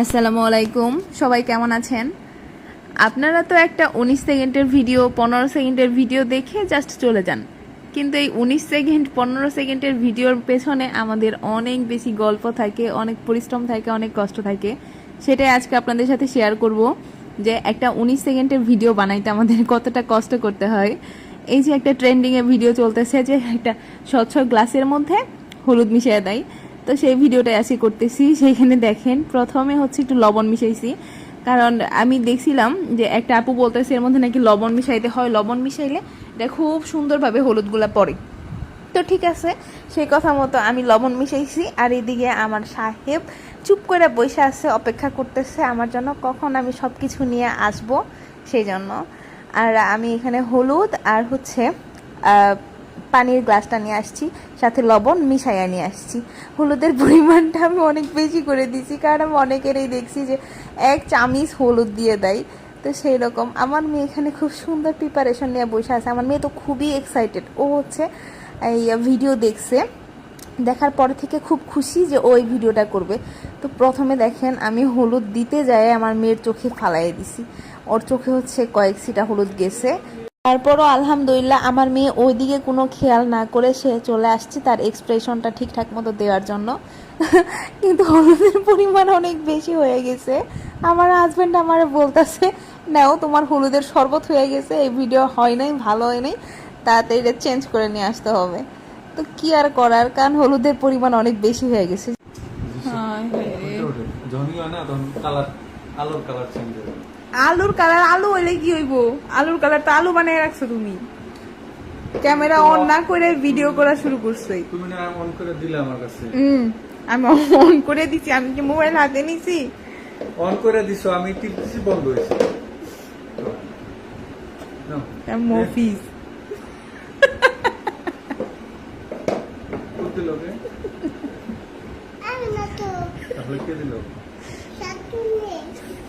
আসসালামু আলাইকুম। সবাই কেমন আছেন? আপনারা তো একটা উনিশ সেকেন্ডের ভিডিও, পনেরো সেকেন্ডের ভিডিও দেখে জাস্ট চলে যান। কিন্তু এই উনিশ সেকেন্ড, পনেরো সেকেন্ডের ভিডিওর পেছনে আমাদের অনেক বেশি গল্প থাকে, অনেক পরিশ্রম থাকে, অনেক কষ্ট থাকে। সেটাই আজকে আপনাদের সাথে শেয়ার করব যে একটা উনিশ সেকেন্ডের ভিডিও বানাইতে আমাদের কতটা কষ্ট করতে হয়। এই যে একটা ট্রেন্ডিংয়ে ভিডিও চলতেছে যে একটা স্বচ্ছ গ্লাসের মধ্যে হলুদ মিশিয়ে দেয়। তো সেই ভিডিওটাই আজকে করতেছি, সেইখানে দেখেন, প্রথমে হচ্ছে একটু লবণ মিশাইছি। কারণ আমি দেখছিলাম যে একটা আপু বলতেছে এর মধ্যে নাকি লবণ মিশাইতে হয়। লবণ মিশাইলে এটা খুব সুন্দরভাবে হলুদগুলা পড়ে। তো ঠিক আছে, সেই কথা মতো আমি লবণ মিশাইছি আর এদিকে আমার সাহেব চুপ করে বসে আছে, অপেক্ষা করতেছে আমার জন্য, কখন আমি সব কিছু নিয়ে আসব সেই জন্য। আর আমি এখানে হলুদ আর হচ্ছে পানির গ্লাসটা নিয়ে আসছি, সাথে লবণ মিশাইয়া নিয়ে আসছি। হলুদের পরিমাণটা আমি অনেক বেশি করে দিছি কারণ আমি অনেকেরই দেখছি যে এক চামিচ হলুদ দিয়ে দেয়। তো সেই রকম আমার মেয়ে এখানে খুব সুন্দর প্রিপারেশন নিয়ে বসে আছে। আমার মেয়ে তো খুবই এক্সাইটেড ও হচ্ছে এই ভিডিও দেখছে, দেখার পর থেকে খুব খুশি যে ওই ভিডিওটা করবে। তো প্রথমে দেখেন আমি হলুদ দিতে যাই, আমার মেয়ের চোখে ফালাই দিছি। ওর চোখে হচ্ছে কয়েক সিটা হলুদ গেছে। তারপরও আলহামদুলিল্লাহ আমার মেয়ে ওইদিকে কোনো খেয়াল না করে সে চলে আসছে তার এক্সপ্রেশনটা ঠিকঠাক মতো দেওয়ার জন্য। কিন্তু হলুদের পরিমাণ অনেক বেশি হয়ে গেছে। আমার হাজব্যান্ড আমার বলতেছে নাও তোমার হলুদের শরবত হয়ে গেছে এই ভিডিও হয় নাই ভালো হয় নাই তাড়াতাড়ি এটা চেঞ্জ করে নিয়ে আসতে হবে। তো কি আর করার কারণ হলুদের পরিমাণ অনেক বেশি হয়ে গেছে। হয় না তখন কালার আলোর কালার চেঞ্জ আলুর কালার আলু হইলে কি হইব? আলুর কালার তো আলু বানিয়ে রাখছো তুমি। ক্যামেরা অন না করে ভিডিও করা শুরু করছ। তুমি না অন করে দিলে আমার কাছে। হুম আমি অন করে দিছি আমি কি মোবাইল হাতে নিছি? অন করে দিছো আমি টিপতেছি বন্ধ হয়েছে। নাও। মফিস কোন দিল কে? তাহলে কে দিল শাস্তি নিয়ে দিছে বলতে পারো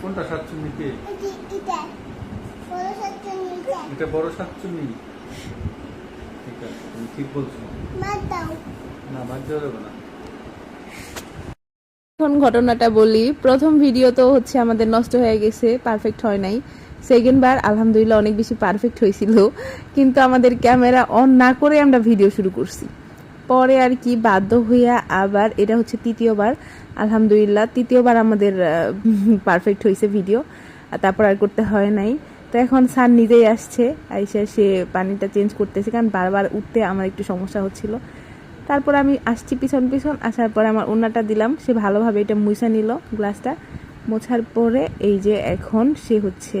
কোনটা কে? এটা। বড় ঠিক আছে তুমি ঠিক বলছো। না বাদ দেওয়া যাবে না। এখন ঘটনাটা বলি প্রথম ভিডিও তো হচ্ছে আমাদের নষ্ট হয়ে গেছে পারফেক্ট হয় নাই। সেকেন্ড বার আলহামদুলিল্লাহ অনেক বেশি পারফেক্ট হয়েছিল। কিন্তু আমাদের ক্যামেরা অন না করে আমরা ভিডিও শুরু করছি। পরে আর কি বাধ্য হইয়া আবার, এটা হচ্ছে তৃতীয়বার, আলহামদুলিল্লাহ, তৃতীয়বার আমাদের পারফেক্ট হয়েছে ভিডিও আর তারপর আর করতে হয় নাই। তো এখন স্যার নিজেই আসছে, আইসা সে পানিটা চেঞ্জ করতেছে, কারণ বারবার উঠতে আমার একটু সমস্যা হচ্ছিল। তারপর আমি আসছি পিছন পিছন, আসার পরে আমার ওনাটা দিলাম, সে ভালোভাবে এটা মুছা নিল গ্লাসটা, মোছার পরে এই যে এখন সে হচ্ছে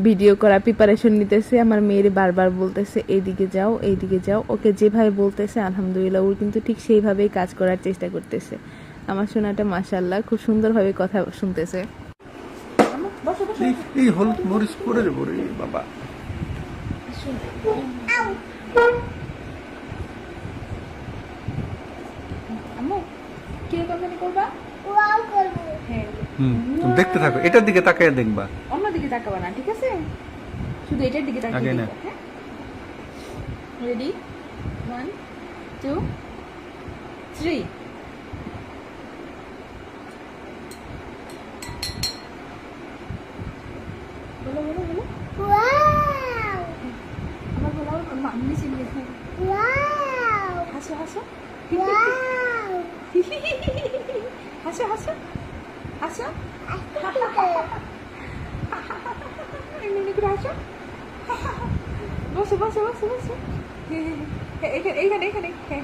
ভিডিও করা প্রিপারেশন নিতেছে আমার মেয়ের বারবার বলতেছে এইদিকে যাও এইদিকে যাও। ওকে যেভাবে বলতেছে আলহামদুলিল্লাহ ও কিন্তু ঠিক সেইভাবেই কাজ করার চেষ্টা করতেছে। আমার শোনাটা মাসাল্লাহ খুব সুন্দরভাবে কথা শুনতেছে। এই- হলুদ মরিচ বাবা। হ্যাঁ দেখতে থাকো এটার দিকে তাকিয়ে দেখবা। অন্যদিকে তাকাবা না ঠিক আছে? শুধু এটার দিকে আগে তাকিয়ে রেডি ওয়ান টু থ্রি বলো বলো বলো। আমার নিচে হাসো হাসো। হাসো হাসো। হাসো। করে হাসো বসো বসো বসো। বসো এইখানে এইখানে এইখানে। হ্যাঁ